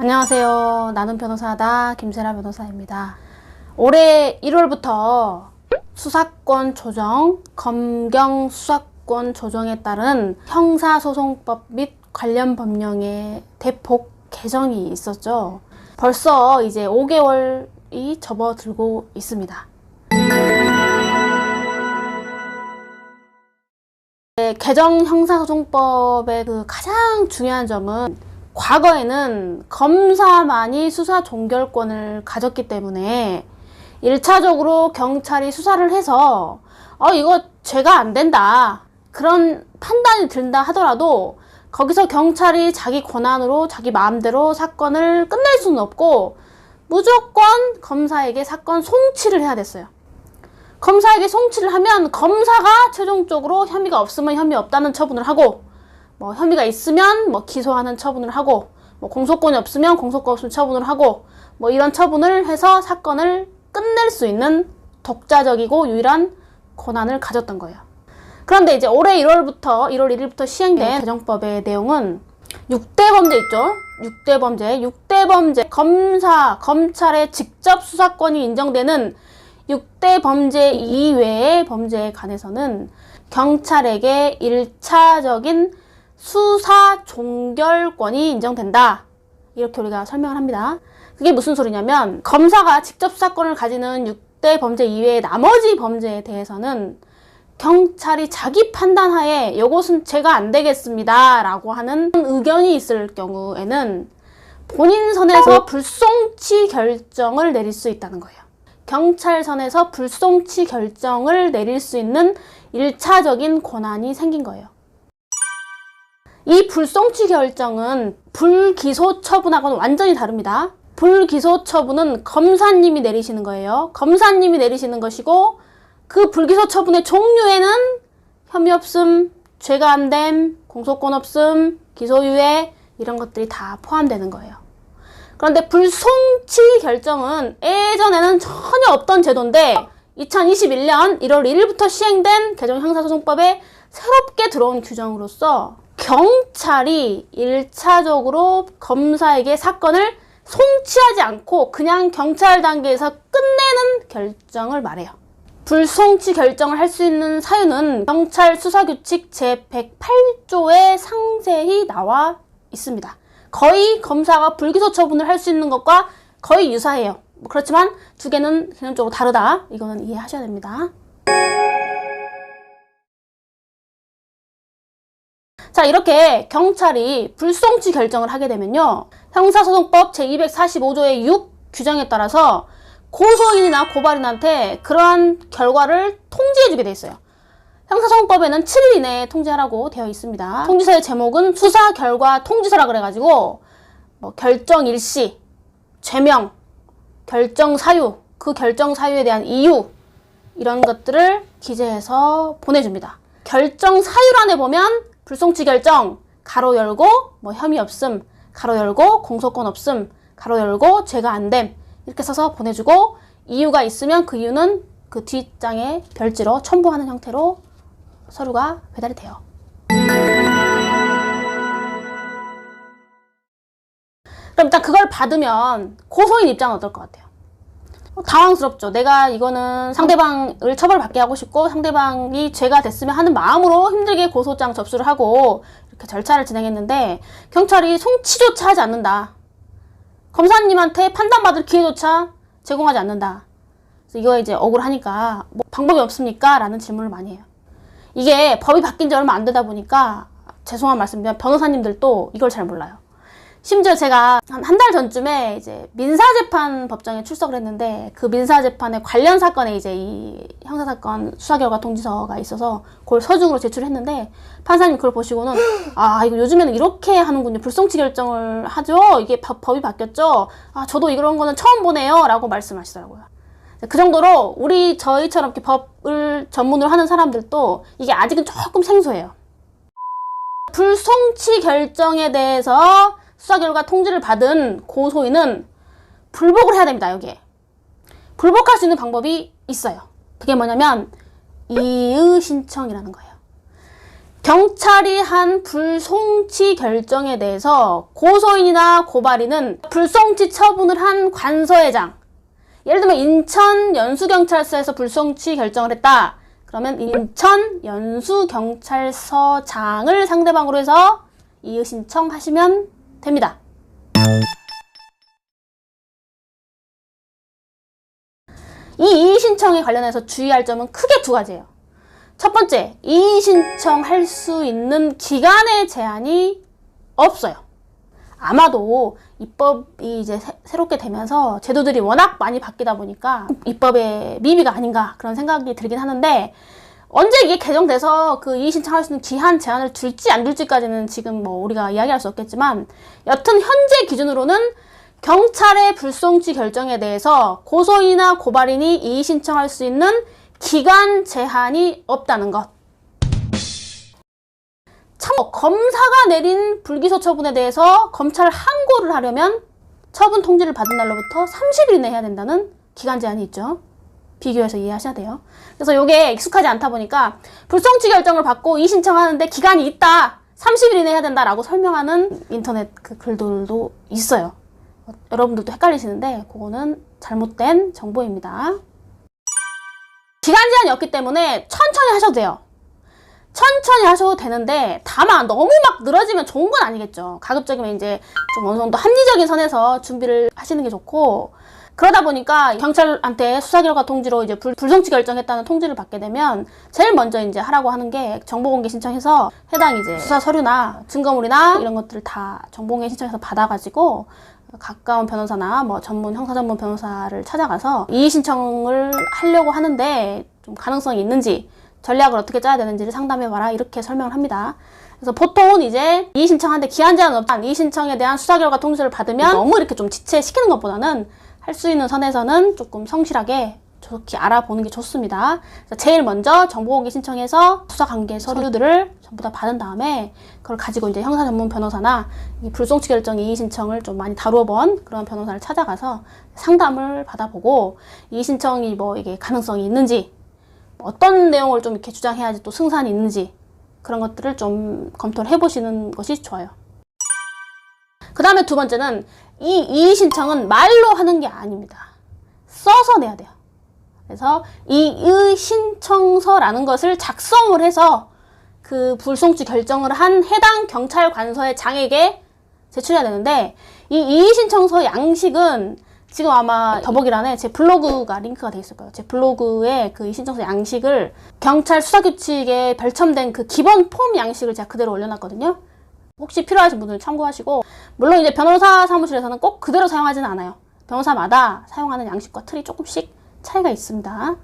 안녕하세요. 나는 변호사다. 김세라 변호사입니다. 올해 1월부터 수사권 조정, 검경 수사권 조정에 따른 형사소송법 및 관련 법령의 대폭 개정이 있었죠. 벌써 이제 5개월이 접어들고 있습니다. 네, 개정 형사소송법의 그 가장 중요한 점은 과거에는 검사만이 수사 종결권을 가졌기 때문에 1차적으로 경찰이 수사를 해서 어 이거 죄가 안 된다 그런 판단이 든다 하더라도 거기서 경찰이 자기 권한으로 자기 마음대로 사건을 끝낼 수는 없고 무조건 검사에게 사건 송치를 해야 됐어요. 검사에게 송치를 하면 검사가 최종적으로 혐의가 없으면 혐의 없다는 처분을 하고 뭐 혐의가 있으면 뭐 기소하는 처분을 하고 뭐 공소권이 없으면 공소권 없음 처분을 하고 뭐 이런 처분을 해서 사건을 끝낼 수 있는 독자적이고 유일한 권한을 가졌던 거예요. 그런데 이제 올해 1월부터 1월 1일부터 시행된 개정법의 내용은 6대 범죄 있죠? 6대 범죄, 6대 범죄 검사, 검찰의 직접 수사권이 인정되는 6대 범죄 이외의 범죄에 관해서는 경찰에게 1차적인 수사 종결권이 인정된다. 이렇게 우리가 설명을 합니다. 그게 무슨 소리냐면 검사가 직접 수사권을 가지는 6대 범죄 이외의 나머지 범죄에 대해서는 경찰이 자기 판단하에 이것은 제가 안 되겠습니다. 라고 하는 의견이 있을 경우에는 본인 선에서 불송치 결정을 내릴 수 있다는 거예요. 경찰선에서 불송치 결정을 내릴 수 있는 1차적인 권한이 생긴 거예요. 이 불송치 결정은 불기소 처분하고는 완전히 다릅니다. 불기소 처분은 검사님이 내리시는 거예요. 검사님이 내리시는 것이고 그 불기소 처분의 종류에는 혐의 없음, 죄가 안 됨, 공소권 없음, 기소유예 이런 것들이 다 포함되는 거예요. 그런데 불송치 결정은 예전에는 전혀 없던 제도인데 2021년 1월 1일부터 시행된 개정 형사소송법에 새롭게 들어온 규정으로서 경찰이 1차적으로 검사에게 사건을 송치하지 않고 그냥 경찰 단계에서 끝내는 결정을 말해요. 불송치 결정을 할 수 있는 사유는 경찰 수사규칙 제108조에 상세히 나와 있습니다. 거의 검사가 불기소 처분을 할 수 있는 것과 거의 유사해요. 뭐 그렇지만 두 개는 개념적으로 다르다. 이거는 이해하셔야 됩니다. 자, 이렇게 경찰이 불송치 결정을 하게 되면요. 형사소송법 제245조의 6 규정에 따라서 고소인이나 고발인한테 그러한 결과를 통지해주게 돼 있어요. 형사소송법에는 7일 이내에 통지하라고 되어 있습니다. 통지서의 제목은 수사 결과 통지서라 그래가지고 뭐 결정 일시, 죄명, 결정 사유, 그 결정 사유에 대한 이유 이런 것들을 기재해서 보내줍니다. 결정 사유란에 보면 불송치 결정 가로 열고 뭐 혐의 없음 가로 열고 공소권 없음 가로 열고 죄가 안 됨 이렇게 써서 보내주고 이유가 있으면 그 이유는 그 뒷장에 별지로 첨부하는 형태로 서류가 배달이 돼요. 그럼 일단 그걸 받으면 고소인 입장은 어떨 것 같아요? 어, 당황스럽죠. 내가 이거는 상대방을 처벌받게 하고 싶고 상대방이 죄가 됐으면 하는 마음으로 힘들게 고소장 접수를 하고 이렇게 절차를 진행했는데 경찰이 송치조차 하지 않는다. 검사님한테 판단받을 기회조차 제공하지 않는다. 그래서 이거 이제 억울하니까 뭐 방법이 없습니까? 라는 질문을 많이 해요. 이게 법이 바뀐 지 얼마 안 되다 보니까 죄송한 말씀이면 변호사님들도 이걸 잘 몰라요. 심지어 제가 한 한 달 전쯤에 이제 민사재판 법정에 출석을 했는데 그 민사재판의 관련 사건에 이제 이 형사사건 수사 결과 통지서가 있어서 그걸 서중으로 제출했는데 판사님 그걸 보시고는 아 이거 요즘에는 이렇게 하는군요. 불송치 결정을 하죠? 이게 법, 법이 바뀌었죠? 아 저도 이런 거는 처음 보네요. 라고 말씀하시더라고요. 그 정도로 우리 저희처럼 이렇게 법을 전문으로 하는 사람들도 이게 아직은 조금 생소해요. 불송치 결정에 대해서 수사 결과 통지를 받은 고소인은 불복을 해야 됩니다, 여기에. 불복할 수 있는 방법이 있어요. 그게 뭐냐면, 이의 신청이라는 거예요. 경찰이 한 불송치 결정에 대해서 고소인이나 고발인은 불송치 처분을 한 관서회장, 예를 들면 인천 연수경찰서에서 불송치 결정을 했다. 그러면 인천 연수경찰서장을 상대방으로 해서 이의 신청하시면 됩니다. 이 이의 신청에 관련해서 주의할 점은 크게 두 가지예요. 첫 번째, 이의 신청할 수 있는 기간의 제한이 없어요. 아마도 입법이 이제 새, 새롭게 되면서 제도들이 워낙 많이 바뀌다 보니까 입법의 미비가 아닌가 그런 생각이 들긴 하는데 언제 이게 개정돼서 그 이의 신청할 수 있는 기한 제한을 둘지 안 둘지까지는 지금 뭐 우리가 이야기할 수 없겠지만 여튼 현재 기준으로는 경찰의 불송치 결정에 대해서 고소인이나 고발인이 이의 신청할 수 있는 기간 제한이 없다는 것. 참 검사가 내린 불기소 처분에 대해서 검찰 항고를 하려면 처분 통지를 받은 날로부터 30일 이내 해야 된다는 기간 제한이 있죠. 비교해서 이해하셔야 돼요. 그래서 이게 익숙하지 않다 보니까 불송치 결정을 받고 이의 신청하는데 기간이 있다. 30일 이내 해야 된다라고 설명하는 인터넷 그 글들도 있어요. 어, 여러분들도 헷갈리시는데 그거는 잘못된 정보입니다. 기간 제한이 없기 때문에 천천히 하셔도 돼요. 천천히 하셔도 되는데 다만 너무 막 늘어지면 좋은 건 아니겠죠. 가급적이면 이제 좀 어느 정도 합리적인 선에서 준비를 하시는 게 좋고 그러다 보니까 경찰한테 수사 결과 통지로 이제 불, 불송치 결정했다는 통지를 받게 되면 제일 먼저 이제 하라고 하는 게 정보 공개 신청해서 해당 이제 수사 서류나 증거물이나 이런 것들을 다 정보 공개 신청해서 받아가지고 가까운 변호사나 뭐 전문 형사 전문 변호사를 찾아가서 이의 신청을 하려고 하는데 좀 가능성이 있는지 전략을 어떻게 짜야 되는지를 상담해봐라 이렇게 설명을 합니다. 그래서 보통은 이제 이의 신청하는데 기한 제한 없다. 이의 신청에 대한 수사 결과 통지를 받으면 너무 이렇게 좀 지체시키는 것보다는 할 수 있는 선에서는 조금 성실하게 좋게 알아보는 게 좋습니다. 제일 먼저 정보공개 신청해서 수사 관계 서류들을 전부 다 받은 다음에 그걸 가지고 이제 형사 전문 변호사나 이 불송치 결정 이의 신청을 좀 많이 다루어 본 그런 변호사를 찾아가서 상담을 받아보고 이의 신청이 뭐 이게 가능성이 있는지 어떤 내용을 좀 이렇게 주장해야지 또 승산이 있는지 그런 것들을 좀 검토를 해보시는 것이 좋아요. 그 다음에 두 번째는 이 이의 신청은 말로 하는 게 아닙니다. 써서 내야 돼요. 그래서 이의 신청서라는 것을 작성을 해서 그 불송치 결정을 한 해당 경찰 관서의 장에게 제출해야 되는데 이 이의 신청서 양식은 지금 아마 더보기란에 제 블로그가 링크가 돼 있을 거예요. 제 블로그에 그 신청서 양식을 경찰 수사 규칙에 별첨된 그 기본 폼 양식을 제가 그대로 올려놨거든요. 혹시 필요하신 분들 참고하시고 물론 이제 변호사 사무실에서는 꼭 그대로 사용하지는 않아요. 변호사마다 사용하는 양식과 틀이 조금씩 차이가 있습니다.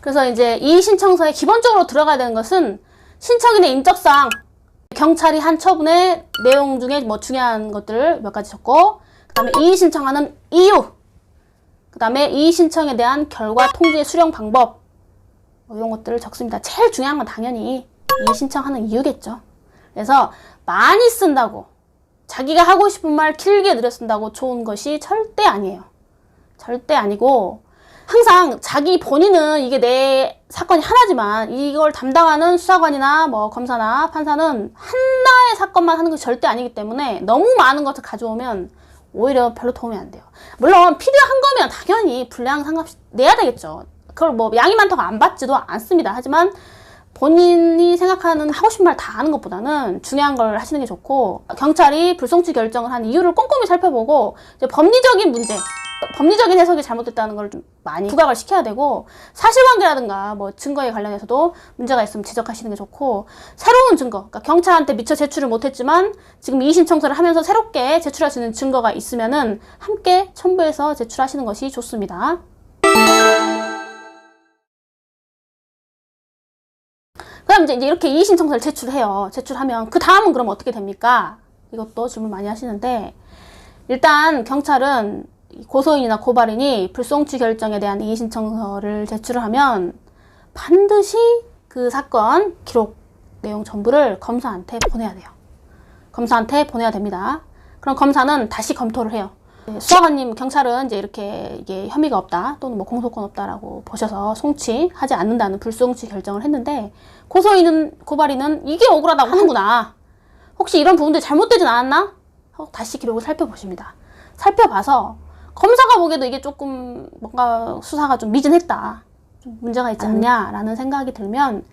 그래서 이제 이 신청서에 기본적으로 들어가야 되는 것은 신청인의 인적사항, 경찰이 한 처분의 내용 중에 뭐 중요한 것들을 몇 가지 적고, 그 다음에 이의 신청하는 이유, 그 다음에 이의 신청에 대한 결과 통지의 수령 방법, 뭐 이런 것들을 적습니다. 제일 중요한 건 당연히 이의 신청하는 이유겠죠. 그래서 많이 쓴다고, 자기가 하고 싶은 말 길게 늘려 쓴다고 좋은 것이 절대 아니에요. 절대 아니고, 항상 자기 본인은 이게 내 사건이 하나지만 이걸 담당하는 수사관이나 뭐 검사나 판사는 하나의 사건만 하는 것이 절대 아니기 때문에 너무 많은 것을 가져오면 오히려 별로 도움이 안 돼요. 물론 필요한 거면 당연히 분량 상관없이 내야 되겠죠. 그걸 뭐 양이 많다고 안 받지도 않습니다. 하지만 본인이 생각하는 하고 싶은 말 다 하는 것보다는 중요한 걸 하시는 게 좋고 경찰이 불송치 결정을 한 이유를 꼼꼼히 살펴보고 이제 법리적인 문제 법리적인 해석이 잘못됐다는 걸 좀 많이 부각을 시켜야 되고 사실관계라든가 뭐 증거에 관련해서도 문제가 있으면 지적하시는 게 좋고 새로운 증거 그러니까 경찰한테 미처 제출을 못했지만 지금 이의 청소를 하면서 새롭게 제출할 수 있는 증거가 있으면은 함께 첨부해서 제출하시는 것이 좋습니다. 그럼 이제 이렇게 이의 신청서를 제출해요. 제출하면 그 다음은 그럼 어떻게 됩니까? 이것도 질문 많이 하시는데 일단 경찰은 고소인이나 고발인이 불송치 결정에 대한 이의 신청서를 제출을 하면 반드시 그 사건 기록 내용 전부를 검사한테 보내야 돼요. 검사한테 보내야 됩니다. 그럼 검사는 다시 검토를 해요. 수사관님 경찰은 이제 이렇게 이게 혐의가 없다 또는 뭐 공소권 없다라고 보셔서 송치하지 않는다는 불송치 결정을 했는데 고소인은 고발인은 이게 억울하다고 하는구나. 혹시 이런 부분들 잘못되진 않았나? 하고 다시 기록을 살펴보십니다. 살펴봐서 검사가 보기에도 이게 조금 뭔가 수사가 좀 미진했다. 좀 문제가 있지 않냐라는 생각이 들면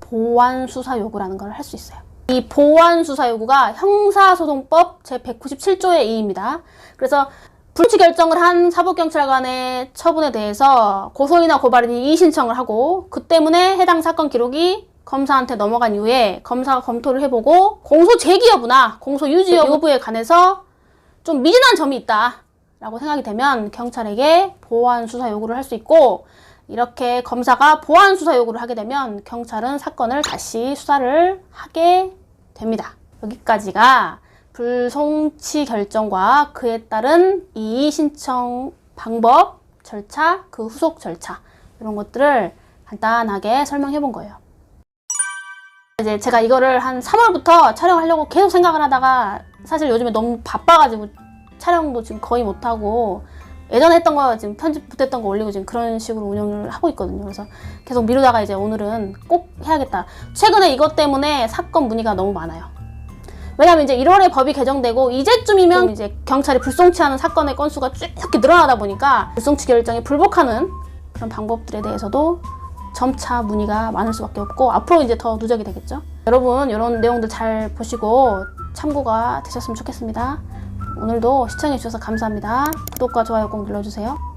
보완 수사 요구라는 걸 할 수 있어요. 이 보완 수사 요구가 형사소송법 제 197조의 2입니다. 그래서 불치 결정을 한 사법경찰관의 처분에 대해서 고소인이나 고발인이 이의 신청을 하고 그 때문에 해당 사건 기록이 검사한테 넘어간 이후에 검사가 검토를 해보고 공소 제기 여부나 공소 유지 여부에 관해서 좀 미진한 점이 있다 라고 생각이 되면 경찰에게 보완 수사 요구를 할 수 있고 이렇게 검사가 보완 수사 요구를 하게 되면 경찰은 사건을 다시 수사를 하게 됩니다. 여기까지가 불송치 결정과 그에 따른 이의 신청 방법, 절차, 그 후속 절차 이런 것들을 간단하게 설명해 본 거예요. 이제 제가 이거를 한 3월부터 촬영하려고 계속 생각을 하다가 사실 요즘에 너무 바빠가지고 촬영도 지금 거의 못하고 예전에 했던 거 지금 편집 못했던 거 올리고 지금 그런 식으로 운영을 하고 있거든요. 그래서 계속 미루다가 이제 오늘은 꼭 해야겠다. 최근에 이것 때문에 사건 문의가 너무 많아요. 왜냐면 이제 1월에 법이 개정되고 이제쯤이면 이제 경찰이 불송치하는 사건의 건수가 쭉 이렇게 늘어나다 보니까 불송치 결정에 불복하는 그런 방법들에 대해서도 점차 문의가 많을 수밖에 없고 앞으로 이제 더 누적이 되겠죠. 여러분 이런 내용들 잘 보시고 참고가 되셨으면 좋겠습니다. 오늘도 시청해 주셔서 감사합니다. 구독과 좋아요 꼭 눌러주세요.